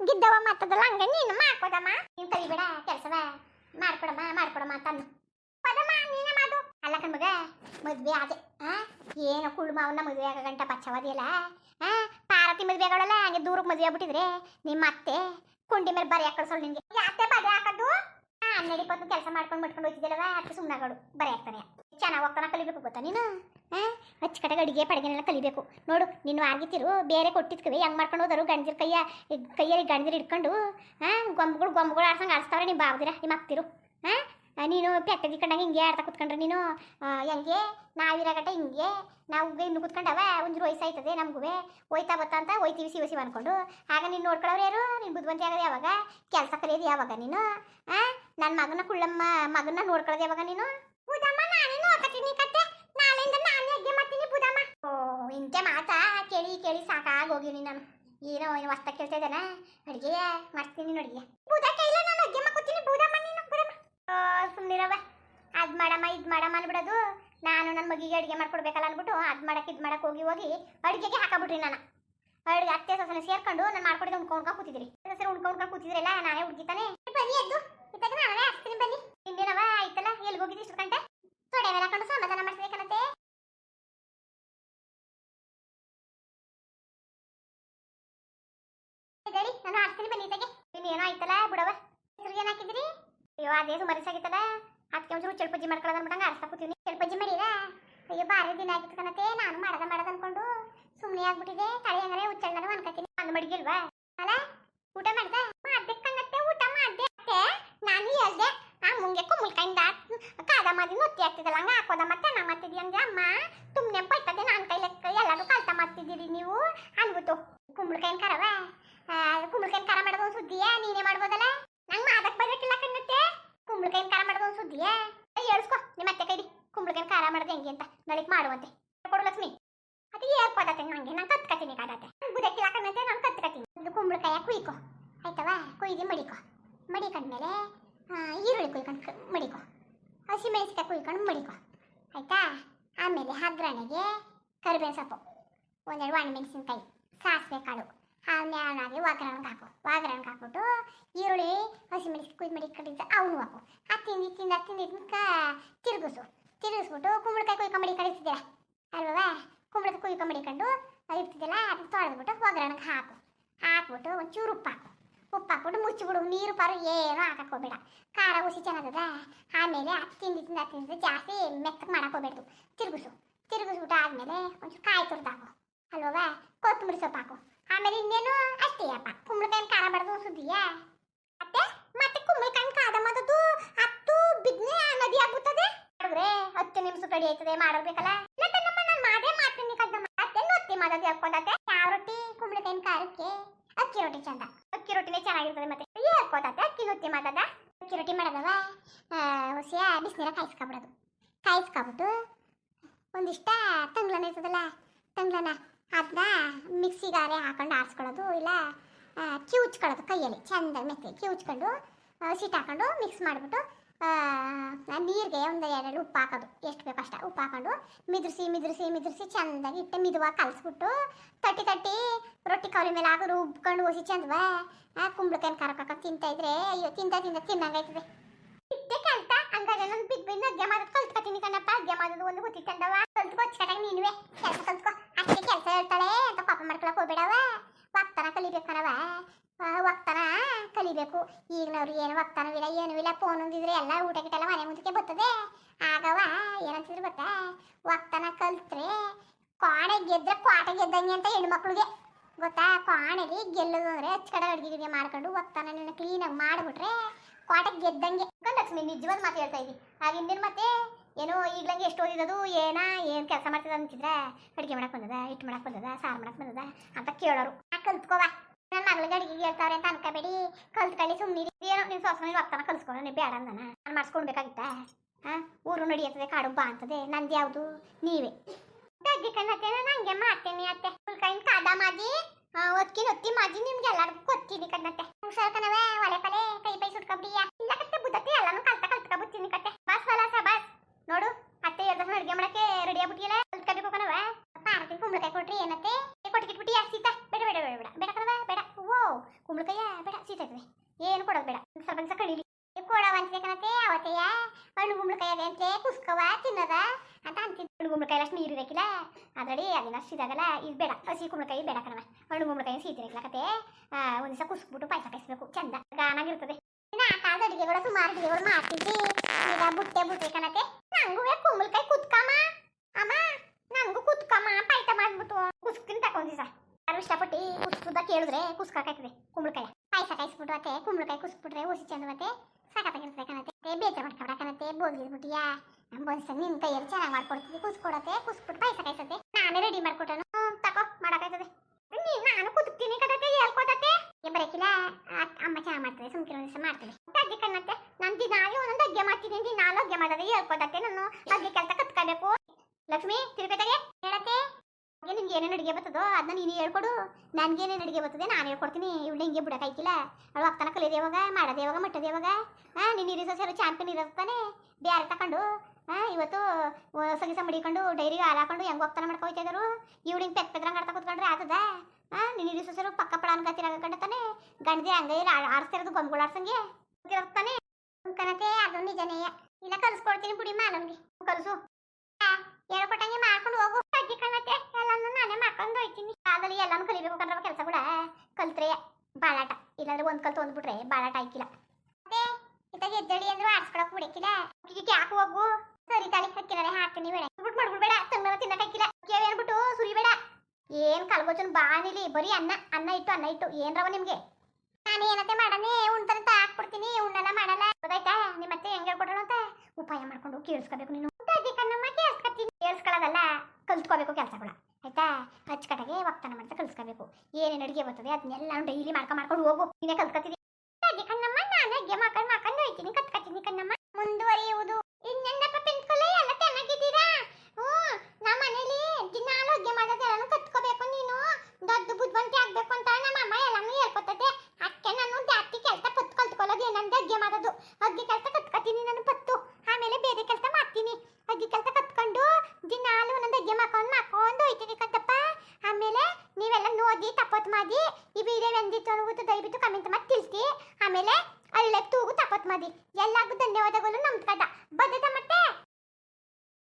ಗಿದ್ದವ ಮತ್ತದಲ್ಲ, ಹಂಗ ನೀನು ಮಾಡ್ಕೊದಮ್ಮ ನೀನ್ ಕಲಿಬೇಡ ಕೆಲಸವ ಮಾಡ್ಕೊಡಮ್ಮ ಮಾಡ್ಕೊಡಮ್ಮ ಅಂತಂದು. ಪದಮ್ಮ, ನೀನೇ ಮಾಡು. ಅಲ್ಲ ಕಣ್ಮಗ ಮದ್ವೆ ಆದೆ ಆ? ಏನು ಕುಳ್ಳು ಮಾವನ್ನ ಮದ್ವೆ ಆಗ ಗಂಟ ಬಚ್ಚವದಿಲ್ಲ ಆ? ಪಾರತಿ ಮದ್ವೆ ಆಗೋಳಲ್ಲ, ಹಂಗೆ ದೂರಕ್ಕೆ ಮದ್ವೆ ಆಗ್ಬಿಟ್ಟಿದ್ರೆ, ನಿಮ್ಮ ಅತ್ತೆ ಕುಂಡಿ ಮೇಲೆ ಬರಿ ಹಾಕೊಳ್ಸೋಳು ನಿಂಗೆ. ಯಾಕೆ ಬರಿ ಹಾಕೋದು? ಹನ್ನೆರಡು ಇಪ್ಪತ್ತು ಕೆಲಸ ಮಾಡ್ಕೊಂಡು ಮಾಡ್ಕೊಂಡು ಹೋಗ್ತಿದ್ದಲ್ವ ಅದಕ್ಕೆ ಸುಮ್ಮನಾಗೋಳು ಬರಿ ಹಾಕ್ತಾನೆ. ಚೆನ್ನಾಗಿ ಒಕ್ಕನ ಕಲಿಬೇಕು ಗೊತ್ತಾ ನೀನು? ಆ ಅಚ್ಚುಕಟ್ಟಾಗಿ ಅಡಿಗೆ ಪಡಿಗೆನೆಲ್ಲ ಕಲಿಬೇಕು. ನೋಡು ನೀನು ಆಗಿತ್ತಿರು ಬೇರೆ ಕೊಟ್ಟಿದ್ಕವಿ, ಹೆಂಗ್ ಮಾಡ್ಕೊಂಡು ಹೋದರು? ಗಂಜಿರ ಕೈಯ, ಕೈಯಲ್ಲಿ ಗಂಜಿರ ಹಿಡ್ಕೊಂಡು ಆ ಗೊಂಬುಗಳು ಗೊಂಬುಗಳು ಆಡ್ಸಂಗೆ ಆಡಿಸ್ತಾವ್ರೆ ನಿಮ್ಮ ಬಾವ್ದಿರ ನಿಮ್ಮ ಅಕ್ತಿರು ಆ, ನೀನು ಪೆಟ್ಟದಿ ಕಂಡಂಗೆ ಹಿಂಗೆ ಆಡ್ತಾ ಕುತ್ಕೊಂಡ್ರೆ ನೀನು ಹೆಂಗೆ? ನಾವಿರಾಗಟ್ಟ ಹಿಂಗೆ? ನಾವು ಇನ್ನು ಕುತ್ಕೊಂಡವ, ಒಂದು ವಯಸ್ಸಾಯ್ತದೆ ನಮಗೂ ಹೋಯ್ತಾ ಬತ್ತ ಅಂತ ಹೋಯ್ತೀವಿ ಸಿವ ಸಿವ ಅನ್ಕೊಂಡು. ಆಗ ನೀನು ನೋಡ್ಕೊಳ್ಳೋರು ಯಾರು? ನೀನು ಬುದ್ಧಿವಂತಿ ಆಗೋದು ಯಾವಾಗ? ಕೆಲಸ ಕಲಿಯೋದು ಯಾವಾಗ ನೀನು? ಆ? ನನ್ನ ಮಗನ ಕುಳ್ಳಮ್ಮ ಮಗನ ನೋಡ್ಕೊಳ್ಳೋದು ಯಾವಾಗ ನಾನೇ? ಇಂತೆ ಮಾತಾ ಕೇಳಿ ಕೇಳಿ ಸಾಕಾಗೋಗಿನಿ ನಾನು. ಏನೋ ಏನು ಹೊಸ್ತ ಕೇಳ್ತಾ ಇದ್ದಾನ. ಅಡುಗೆ ಮಾಡ್ತೀನಿ ಕೈಲ ನಾನು ಅಡ್ಗೆ ಬುದಮ್ಮ ಅದ್ ಮಾಡಮ್ಮ, ಇದ್ ಮಾಡಮ್ಮ ಅನ್ಬಿಡೋದು. ನಾನು ನನ್ನ ಮಗಿಗೆ ಅಡುಗೆ ಮಾಡ್ಕೊಡ್ಬೇಕಲ್ಲ ಅನ್ಬಿಟ್ಟು ಅದು ಮಾಡಕ್ಕೆ ಇದ್ ಮಾಡಕ್ಕೆ ಹೋಗಿ ಹೋಗಿ ಅಡುಗೆಗೆ ಹಾಕಬಿಟ್ರಿ ನಾನು. ಅಡುಗೆ ಅತ್ತೆ, ಸೊಸನೆ ಸೇರ್ಕೊಂಡು ನಾನು ಮಾಡ್ಕೊಡಿದ ಉಣ್ಕೊಂಡ್ಕೊಂಡು ಕೂತಿದ್ರಿ ಸೊಸೆ ಉಣ್ಕೊಂಡ್ಕೊಂಡು ಉಣ್ಕೊಂಡು ಕೂತಿದ್ರಲ್ಲ ನಾನೇ ಹುಡುಗಿತಾನೆ ಬನ್ನಿ ಎದ್ದು ಇತ್ತಾಗ ನಾನೇ ಹಾಕ್ತೀನಿ ಬನ್ನಿ ಇನ್ನೇನವ ಆಯ್ತಲ್ಲ ಎಲ್ಲಿ ಹೋಗಿದ್ದು ಇಷ್ಟು ಗಂಟೆ ತೊಡೆ ಮೇಲೆ ಹಾಕೊಂಡು ಸಮಾಧಾನ ಮಾಡ್ತಿರ್ಬೇಕನ್ನತ್ತೆ ಹೇಳಿ ನಾನು ಹಾಕ್ತೀನಿ ಬನ್ನಿ ಇತ್ತಾಗೆ ಇನ್ನೇನೋ ಆಯ್ತಲ್ಲ ಬಿಡವ ಹೆಸರು ಏನು ಹಾಕಿದ್ರಿ ಅಯ್ಯೋ ಅದೇ ಸುಮಾರು ಸಾಗಿತ್ತದ ಅದಕ್ಕೆ ಒಂಚೂರು ಚಳ್ಪಜ್ಜಿ ಮಾಡ್ಕೊಳ್ಳೋದು ಅನ್ಬಿಟ್ಟಂಗೆ ಆರಿಸ್ತಾ ಕೂತೀವಿ ಚಳ್ಪಜ್ಜಿ ಮಾಡಿರ ಅಯ್ಯೋ ಭಾರಿ ದಿನ ಆಗಿತ್ತು ಕಣತೆ ನಾನು ಮಾಡದ ಮಾಡದ ಅನ್ಕೊಂಡು ಸುಮ್ಮನೆ ಆಗ್ಬಿಟ್ಟಿದೆ. ತಳಿ ಹಂಗಾರೆ ಹುಚ್ಚಣ್ಣನು ಅನ್ಕೋತೀನಿ ಅಂದ್ ಮಡಿಗಿಲ್ವಾ ಅಲ್ಲ, ಊಟ ಮಾಡ್ದ? ಮಾಡ್ದೆ ಕಣತ್ತೆ, ಊಟ ಮಾಡ್ದೆ ಅತ್ತೆ. ನಾನು ಹೇಳ್ದೆ, ಆ ಮುಂಗೆ ಕುಂಬಳಕಾಯಿಂದ ಕಾದ ಮಾದಿ ನೊತ್ತಿ ಆಗ್ತಿದ್ದಲ್ಲ ಹಂಗೆ ಹಾಕೋದ ಮತ್ತೆ ನಾ ಮಾಡ್ತಿದ್ದಿ ಅಂದ್ರೆ ಅಮ್ಮ ತುಮ್ನೆ ಬೈತದೆ ನಾನು ಕೈ ಲೆಕ್ಕ ಎಲ್ಲರೂ ಕಲ್ತ ಮಾಡ್ತಿದ್ದೀರಿ ನೀವು ಅನ್ಬಿಟ್ಟು ಕುಂಬಳಕಾಯಿನ ಕರವ ಕುಂಬಳಕಾಯಿನ ಖಾರ ಮಾಡೋದು ಒಂದು ಸುದ್ದಿಯಾ ನೀನೇ ಮಾಡ್ಬೋದಲ್ಲ ನಂಗೆ ಮಾಡಕ್ ಬರಕಿಲ್ಲ ಕಣ್ಣತ್ತೆ ಕುಂಬಳಕಾಯಿನ ಖಾರ ಮಾಡೋದು ಒಂದು ಸುದ್ದಿಯಾ ಹೇಳ್ಸ್ಕೊ ನಿಮ್ಮ ಅತ್ತೆ ಕೈದಿ ಕುಂಬಳಕಾಯಿನ ಖಾರ ಮಾಡೋದು ಹೆಂಗೆ ಅಂತ ನಳಿಕ್ ಮಾಡುವಂತೆ. ಕೊಡು ಲಕ್ಷ್ಮಿ. ಅದು ಹೇಳ್ಕೊಡತ್ತೆ ನಂಗೆ? ನಾನು ಕತ್ಕತೀನಿ ಕಾದತ್ತೆ ಬುದಕ್ಕಿಲ್ಲ ಕಣ್ಣತ್ತೆ ನಾನು ಕತ್ಕತೀನಿ. ಇದು ಕುಂಬಳಕಾಯ ಕುಯ್ಕೊ. ಆಯ್ತವಾ? ಕುಯ್ದು ಮಡಿಕೊ. ಮಡಿಕೊಂಡ್ಮೇಲೆ ಈರುಳ್ಳಿ ಕುಯ್ಕೊಂಡು ಮಡಿಕೊ. ಹಸಿಮೆಣಸಿಕಾಯಿ ಕುಯ್ಕೊಂಡು ಮಡಿಕೊ. ಆಯ್ತಾ? ಆಮೇಲೆ ಹಗ್ರಣೆಗೆ ಕರಿಬೇವು ಸೊಪ್ಪು. ಒಂದೆರಡು ಒಣಮೆಣಸಿನ್ಕಾಯಿ ಸಾಸಿವೆ ಕಾಳು. ಆಮೇಲೆ ಒಗ್ಗರಣೆಗೆ ಹಾಕು. ಒಗ್ಗರಣೆಗೆ ಹಾಕ್ಬಿಟ್ಟು ಈರುಳ್ಳಿ ಹಸಿಮೆಣಸಿನ ಕುಯ್ದು ಮಡಿಕೊಂಡಿದ್ದ ಅವನು ಹಾಕು. ಆ ತಿಂದು ತಿಂದು ತಿಂದಿದ್ಕ ತಿರುಗಿಸು. ತಿರುಗಿಸ್ಬಿಟ್ಟು ಕುಂಬಳಕಾಯಿ ಕುಯ್ಕೊಂಡು ಮಡಿಕೊಂಡಿರ್ತಿದ್ದೀರ ಅಲ್ವಾ ಕುಂಬಳಕಾಯಿ ಕಂಡು ಇರ್ತಿದ್ದಿಲ್ಲ ಅದನ್ನ ತೊಳೆದ್ಬಿಟ್ಟು ಒಗ್ಗರಣೆಗೆ ಹಾಕು. ಹಾಕ್ಬಿಟ್ಟು ಒಂಚೂರು ಉಪ್ಪು ಹಾಕು. ಉಪ್ಪು ಹಾಕ್ಬಿಟ್ಟು ಮುಚ್ಚಿಬಿಡು, ನೀರು ಪಾರು ಏನು ಹಾಕೋಬೇಡ ಖಾರ ಹುಸಿ ಚೆನ್ನಾಗದ? ಆಮೇಲೆ ಅದು ತಿಂದು ತಿಂದು ಅದು ತಿಂದು ಜಾಸ್ತಿ ಮೆತ್ತಗೆ ಮಾಡಾಕೋಬೇಡ್ದು ತಿರುಗಿಸು. ತಿರುಗಿಸ್ಬಿಟ್ಟು ಆದಮೇಲೆ ಒಂಚೂರು ಕಾಯಿ ತುರ್ದು ಹಾಕು. ಅಲ್ವಾ ಕೊತ್ತಂಬರಿ ಸೊಪ್ಪು ಹಾಕು. ಆಮೇಲೆ ಇನ್ನೇನು ಅಷ್ಟೇ ಅಪ್ಪ. ಕುಂಬಳಕಾಯಿನ ಖಾರ ಬಡ್ದು ಸುದ್ದಿಯಾ ಮತ್ತೆ ಮತ್ತೆ ಕುಂಬಳಕಾಯಿನ ಖಾರ ಮಾಡೋದು ಹತ್ತು ಬಿದ್ನೆ ನದಿ ಆಗ್ಬಿಟ್ಟದೆ ಮಾಡಿದ್ರೆ ಹತ್ತು ನಿಮಿಷ ರೆಡಿ ಆಯ್ತದೆ? ಮಾಡೋಬೇಕಲ್ಲ ನಮ್ಮ ನಾನು ಮಾಡೇ ಮಾಡ್ತೀನಿ ಕದ್ದಮ್ಮ ಮತ್ತೆ ಮಾಡೋದು ಹೇಳ್ಕೊಂಡತೆ ಯಾವ ರೊಟ್ಟಿ? ಕುಂಬಳಕಾಯಿನ ಖಾರಕ್ಕೆ? ಅಕ್ಕಿ ರೊಟ್ಟಿ ಚಂದ. ಅಕ್ಕಿ ರೊಟ್ಟಿನೇ ಚೆನ್ನಾಗಿರ್ತದೆ ಮತ್ತೆ. ಹೇಳ್ಕೊtate ಅಕ್ಕಿ ನೊತ್ತಿ ಮಾಡೋದ ಅಕ್ಕಿ ರೊಟ್ಟಿ ಮಾಡೋದವ? ಹುಸಿಯ ಬಿಸಿನೀರ ಕಾಯಿಸ್ಕೊಬಿಡೋದು. ಕಾಯಿಸ್ಕೊಬಿಟ್ಟು ಒಂದಿಷ್ಟ ತಂಗ್ಳನ ಇರ್ತದಲ್ಲ ತಂಗ್ಳನ ಅದನ್ನ ಮಿಕ್ಸಿಗಾರೆ ಹಾಕೊಂಡು ಆರಿಸ್ಕೊಳ್ಳೋದು, ಇಲ್ಲ ಕಿವುಚ್ಕೊಳ್ಳೋದು ಕೈಯಲ್ಲಿ. ಚೆಂದ ಮೆತ್ತೆ ಕಿವುಚ್ಕೊಂಡು ಸಿಟ್ಟು ಹಾಕೊಂಡು ಮಿಕ್ಸ್ ಮಾಡಿಬಿಟ್ಟು ನೀರಿಗೆ ಒಂದು ಎರಡು ಉಪ್ಪು ಹಾಕೋದು. ಎಷ್ಟು ಬೇಕು ಅಷ್ಟ ಉಪ್ಪು ಹಾಕೊಂಡು ಮಿದ್ರಿಸಿ ಮಿದ್ರಿಸಿ ಮಿದ್ರಿಸಿ ಚಂದಾಗಿ ಇಟ್ಟು ಮಿದುವಾಗಿ ಕಲಿಸ್ಬಿಟ್ಟು ತಟ್ಟಿ ತಟ್ಟಿ ರೊಟ್ಟಿ ಕವರಿ ಮೇಲೆ ಹಾಕಿ ರುಬ್ಕೊಂಡು ಹೋಸಿ ಚಂದವ. ಕುಂಬಳಕಾಯಿ ಖಾರ ಹಾಕೊಂಡು ತಿಂತಾ ಇದ್ರೆ, ಅಯ್ಯೋ, ತಿಂತ ತಿಂತ ತಿನ್ನಂಗಾಯ್ತದೆ ಇದ್ದೆ ಕಲ್ತ ಹಂಗಾದ್ರೆ ನಾನು ಬಿದ್ದು ಬಿದ್ದು ಅಡ್ಗೆ ಮಾಡೋದು ಕಲ್ತ್ಕೊತೀನಿ ಕಣಪ್ಪ ಅಡ್ಗೆ ಮಾಡೋದು ಒಂದು ಗೊತ್ತಿತ್ತಂದವ ಕಲ್ತ್ಕೊ ಚೆನ್ನಾಗಿ ನೀನುವೆ. ಕೆಲಸ ಕಲ್ತ್ಕೊ. ಅಷ್ಟೇ ಕೆಲಸ ಹೇಳ್ತಾಳೆ ಅಂತ ಪಾಪ ಮಾಡ್ಕೊಳಕ್ಕೆ ಹೋಗ್ಬೇಡವ ಒಕ್ತನ ಕಲಿಬೇಕು ಒಕ್ತನ ಕಲಿಬೇಕು. ಈಗಿನವ್ರು ಏನು ಒಕ್ತನವಿಲ್ಲ ಏನು ಇಲ್ಲ. ಫೋನ್ ಒಂದಿದ್ರೆ ಎಲ್ಲ ಊಟ ಗಿಟ ಎಲ್ಲ ಮನೆ ಮುಂದಕ್ಕೆ ಬರ್ತದೆ. ಆಗವ ಏನಂತಿದ್ರು ಗೊತ್ತಾ? ಒಕ್ತನ ಕಲ್ತ್ರೆ ಕೋಣೆ ಗೆದ್ರೆ ಕೋಟ ಗೆದ್ದಂಗೆ ಅಂತ ಹೆಣ್ಮಕ್ಳಿಗೆ. ಗೊತ್ತಾ? ಕೋಣೆಲಿ ಗೆಲ್ಲೋದು ಅಂದ್ರೆ ಅಚ್ಚಕಡ ಅಡುಗೆ ಗಿಡಿಗೆ ಮಾಡ್ಕೊಂಡು ಕ್ಲೀನ್ ಕ್ಲೀನಾಗಿ ಮಾಡಿಬಿಟ್ರೆ ಕೋಟೆ ಗೆದ್ದಂಗೆ. ಲಕ್ಷ್ಮಿ ನಿಜವಾದ ಮಾತು ಹೇಳ್ತಾ ಇದ್ದಿ ಹಾಗಿಂದಿನ ಹಿಂದಿನ ಮತ್ತೆ ಏನೋ ಈಗ್ಲಂಗೆ ಎಷ್ಟು ಓದಿದದು, ಏನ, ಏನು ಕೆಲಸ ಮಾಡ್ತಿದ ಅಂತಿದ್ರೆ? ಅಡುಗೆ ಮಾಡಕ್ಕೆ ಬಂದದ, ಹಿಟ್ಟು ಮಾಡಕ್ಕೆ ಬಂದದ, ಸಾರು ಮಾಡಕ್ಕೆ ಬಂದದ ಅಂತ ಕೇಳೋರು. ಕಲ್ತ್ಕೋವ ನನ್ನ ಮಗಳಿಗೆ ಅಡುಗೆ ಹೇಳ್ತಾವ್ರೆ ಅಂತ ಅನ್ಕೋಬೇಡಿ. ಕಲ್ತ್ಕೊಳ್ಳಿ ಸುಮ್ಮನೆ ಏನೋ ನಿಮ್ಮ ಸೊಸನ ಹೋಗ್ತಾನ ಕಲ್ಸ್ಕೊಂಡು ನೀವು ಬೇಡ ಅಂದನ. ನಾನು ಮಾಡಿಸ್ಕೊಳ್ಬೇಕಾಗಿತ್ತ? ಹಾ? ಊರು ನಡಿಯತ್ತದೆ ಕಾಡು ಬಾ ಅಂತದೆ. ನಂದು ಯಾವುದು? ನೀವೇ. ಅಡ್ಗೆ ಕಣ್ಣತ್ತೇನೆ ನಂಗೆ ಮಾಡ್ತೇನೆ ಅತ್ತೆ. ಫುಲ್ಕಾಯಿನ ಕಾದ ಮಾದಿ ಒತ್ಕಿ ಒತ್ತಿ ಮಾದಿ ನಿಮ್ಗೆ ಎಲ್ಲರಿಗೂ ಕೊತ್ತೀನಿ ಕಣ್ಣತ್ತೆ. ಹುಷಾರ್ ಕಣವೆ ಒಲೆ ಪಲೆ, ಕೈ ಪೈ ಸುಟ್ಕೊಬಿಡಿಯ ಇಲ್ಲ ಕತ್ತೆ ಬುದ್ಧತಿ ಎಲ್ಲಾನು ಕಲ್ತ ಕಲ್ತ್ಕೊಬಿಡ್ತೀನಿ ಕತ್ತೆ. ಬಸ್ ಬಲ ಬಸ್ ನೋಡು, ಅತ್ತೆ ಎರಡು ಅಡುಗೆ ಮಾಡಕ್ಕೆ ರೆಡಿ ಆಗ್ಬಿಟ್ಟಿಲ್ಲ ಕಲ್ತ್ಕೊಬೇಕು ಕಣವ ಪಾರತಿ ಕುಂಬಳಕಾಯಿ ಕೊಟ್ರಿ ಏನತ್ತೆ? ಕುಂಬಳಕಾಯ ಬೇಡ ಸೀತಾಗ್ತದೆ ಏನು ಕೊಡೋದು ಬೇಡ. ಸ್ವಲ್ಪ ಸ್ವಲ್ಪ ಕಳೀಲಿ ಕೊಡವ ಅಂತ್ಬೇಕನತೆ ಅವತ್ತೆಯ ಹಣ್ಣು ಕುಂಬಳಕಾಯಿ ಅಂತೇ, ಕುಸ್ಕವ ತಿನ್ನದ ಅಂತ ಅಂತಿದ್ದು. ಹಣ್ಣು ಕುಂಬಳಕಾಯಿ ಅಷ್ಟು ನೀರು ಇರಬೇಕಿಲ್ಲ ಅದರಡಿ ಅದಿನ ಸಿದಾಗಲ್ಲ ಇದು ಬೇಡ. ಹಸಿ ಕುಂಬಳಕಾಯಿ ಬೇಡ ಕಣವ ಹಣ್ಣು ಕುಂಬಳಕಾಯಿ ಸೀತಿರಕ್ಲ ಕತೆ ಒಂದು ದಿವಸ ಕುಸ್ಕ್ಬಿಟ್ಟು ಪಾಯಸ ಕಾಯಿಸ್ಬೇಕು ಚಂದ ಗಾನಾಗಿರ್ತದೆ ಇನ್ನು ಆ ಕಾಲದ ಅಡುಗೆಗಳು ಸುಮಾರು ಅಡುಗೆಗಳು ಮಾಡ್ತಿದ್ವಿ ಈಗ ಬುಟ್ಟೆ ಬುಟ್ಟೆ ಕಣತೆ ನಂಗೂ ಕುಂಬಳಕಾಯಿ ಕುತ್ಕಮ್ಮ. ಅಮ್ಮ, ನಂಗು ಕುತ್ಕಮ್ಮ. ಪಾಯ್ತ ಮಾಡ್ಬಿಟ್ಟು ಕುಸ್ಕಿನ ತಗೊಂಡಿಸ ಯಾರು ಇಷ್ಟಪಟ್ಟು ಕುಸ್ಕುದ ಕೇಳಿದ್ರೆ ಕುಸ್ಕಾಕಾಯ್ತದೆ, ಕುಂಬಳಕಾಯಿ. ಪಾಯಸ ಕಾಯಿಸ್ಬಿಟ್ಟು ಅತ್ತೆ, ಕುಂಬಳಕಾಯಿ ಕುಸ್ಬಿಟ್ರೆ ಹುಸಿ ಚಂದ ಮತ್ತೆ ಸಾಕಾಗಿರ್ತದೆ ಕಣತೆ ಬೇಜಾರು ಮಾಡ್ಕೊಡ ಕಣತೆ ನಮ್ಮ ಒಂದ್ಸ ನಿನ್ ಕೈಯಲ್ಲಿ ಚೆನ್ನಾಗಿ ಮಾಡ್ಕೊಡ್ತಿದ್ದೆ, ಕುಸ್ಕೊಡತ್ತೆ, ಕುಸ್ಬಿಟ್ಟು ಪಾಯಸ ಕಾಯಿಸತ್ತೆ. ನಾನೇ ರೆಡಿ ಮಾಡ್ಕೊಟ್ಟನು. ತಕೋ ಮಾಡಕಾಯ್ತದೆ ನೀ, ನಾನು ಕುದುಕ್ತೀನಿ ಕದತೆ ಹೇಳ್ಕೊತತ್ತೆ ಬರಕಿಲ್ಲ ಅಮ್ಮ ಚೆನ್ನಾಗಿ ಮಾಡ್ತದೆ, ಸುಮ್ಕಿರೋ ದಿವಸ ಮಾಡ್ತದೆ. ಅಜ್ಜಿ ಕಣ್ಣತ್ತೆ ನಾನು ದಿನಾಲು ಒಂದೊಂದು ಅಗ್ಗೆ ಮಾಡ್ತೀನಿ ದಿನಾಲು ಅಗ್ಗೆ ಮಾಡೋದು ಹೇಳ್ಕೊತತ್ತೆ ನಾನು ಅಗ್ಗೆ ಕೆಲಸ ಕತ್ಕೋಬೇಕು ಲಕ್ಷ್ಮಿ, ತಿರುಪತಿಗೆ? ನಿಮ್ಗೆ ಏನೇನು ಅಡುಗೆ ಬರ್ತದೋ ಅದನ್ನ ನೀನು ಹೇಳ್ಕೊಡು. ನನಗೆ ಏನೇನು ಅಡುಗೆ ಬರ್ತದೆ ನಾನು ಹೇಳ್ಕೊಡ್ತೀನಿ. ಇವಳು ಹಿಂಗೆ ಬಿಡಕ್ಕಾಯ್ಕಿಲ್ಲ ಅವಳು ಅಕ್ಕನ ಕಲಿಯೋದು ಯಾವಾಗ? ಮಾಡೋದು ಯಾವಾಗ? ಮಟ್ಟದ ಯಾವಾಗ? ಹಾಂ ಚಾಂಪಿಯನ್ ಇರುತ್ತಾನೆ ಬೇರೆ ತಕೊಂಡು ಹಾಂ ಇವತ್ತು ಸಗಿಸ ಮಡಿಕೊಂಡು, ಡೈರಿಗೆ ಹಾಲು ಹಾಕೊಂಡು ಹೆಂಗೆ ಹೋಗ್ತಾನೆ ಮಾಡ್ಕೊಯ್ತಾ ಇದ್ರು ಇವಳು ಹಿಂಗೆ ಪೆತ್ ಪೆದ್ರಂಗೆ ಆಡ್ತಾ ಕೂತ್ಕೊಂಡ್ರೆ ಆತದ? ಹಾಂ ನೀನು ಇರಿಸೋ ಸರ್ ಪಕ್ಕ ಪಡ ಗತಿರಾಗ ಕಂಡತಾನೆ ಗಂಡದೆ ಹಂಗೆ ಇಲ್ಲ ಆಡಿಸ್ತಿರೋದು ಗೊಂಬುಗಳು ಆಡ್ಸಂಗೆ ಇರ್ತಾನೆ ಕನತೆ ಅದು ನಿಜನೇ. ಇಲ್ಲ ಕಲ್ಸ್ಕೊಡ್ತೀನಿ ಬಿಡಿ ಮಾನವ್ಗೆ ಕಲಿಸು. ಹೇಳ್ಕೊಟ್ಟಂಗೆ ಮಾಡ್ಕೊಂಡು ಹೋಗು ಅಜ್ಜಿ ಕಣತ್ತೆ ಎಲ್ಲಾನು ನಾನೇ ಮಾಡ್ಕೊಂಡು ಹೋಯ್ತೀನಿ ಕಾಲದಲ್ಲಿ ಎಲ್ಲಾನು ಕಲಿಬೇಕು ಕಂಡ್ರವ ಕೆಲಸ ಕೂಡ. ಕಲ್ತ್ರೆ ಬಾಳಾಟ. ಇಲ್ಲಾಂದ್ರೆ ಒಂದ್ ಕಲ್ತು ಒಂದ್ಬಿಟ್ರೆ ಬಾಳಾಟ ಆಯ್ಕಿಲ್ಲ. ಅದೇ ಇತ್ತಾಗ ಎದ್ದಳಿ ಅಂದ್ರೆ ಆಡ್ಸ್ಕೊಳಕ್ ಬಿಡಕ್ಕಿಲ್ಲ ಈಗ ಯಾಕೆ ಹೋಗು? ಸರಿ ತಾಳಿ ಹಾಕಿಲ್ಲ ಹಾಕ್ತೀನಿ ಬೇಡ. ಬಿಟ್ಟು ಮಾಡ್ಬಿಡ್ಬೇಡ. ತಂಗನ ತಿನ್ನಕ ಹಾಕಿಲ್ಲ. ಏನ್ಬಿಟ್ಟು ಸುರಿಬೇಡ. ಏನ್ ಕಲ್ಗೋಚನ್ ಬಾನಿಲಿ. ಬರೀ ಅನ್ನ ಅನ್ನ ಇಟ್ಟು ಅನ್ನ ಇಟ್ಟು. ಏನ್ರವ ನಿಮ್ಗೆ? ನಾನು ಏನತ್ತೆ ಮಾಡನೆ? ಉಣ್ತಾರಂತ ಹಾಕ್ಬಿಡ್ತೀನಿ. ಉಣ್ಣಲ್ಲ ಮಾಡಲ್ಲ. ಗೊತ್ತಾಯ್ತಾ? ನಿಮ್ಮ ಅತ್ತೆ ಹೆಂಗೆ ಹೇಳ್ಕೊಡೋಣ ಅಂತ. ಉಪಾಯ ಮಾಡ್ಕೊಂಡು ಕೇಳಿಸ್ಕೋಬೇಕು ನೀನು. ಕೇಳಿಸ್ಕೊಳ್ಳೋದಲ್ಲ. ಕಲ್ತ್ಕೋಬೇಕು ಕೆಲಸಗಳ ಆಯ್ತಾ? ಅಚ್ಚುಕಟ್ಟಾಗೆ ಒಕ್ಕಣ ಮಾಡ್ತಾ ಕಲ್ಸ್ಕೋಬೇಕು. ಏನೇನು ಅಡುಗೆ ಬರ್ತದೆ ಅದನ್ನೆಲ್ಲ ಡೈಲಿ ಮಾಡ್ಕೊಂಡು ಮಾಡ್ಕೊಂಡು ಹೋಗು. ನೀನೇ ಕಲ್ತ್ಕೊತೀನಿ ಅಜ್ಜಿ ಕಣ್ಣಮ್ಮ, ನಾನು ಅಡುಗೆ ಮಾಡ್ಕೊಂಡು ಮಾಡ್ಕೊಂಡು ಹೋಯ್ತೀನಿ. ಕತ್ಕೊತೀನಿ ಕಣ್ಣಮ್ಮ. ಮುಂದುವರಿಯುವುದು. ಇನ್ನೆಂದಪ್ಪ ಬಂದಿತ್ತು ಅನ್ನೋದು ದಯವಿಟ್ಟು ಕಮೆಂಟ್ ಮಾಡಿ ತಿಳಿಸಿ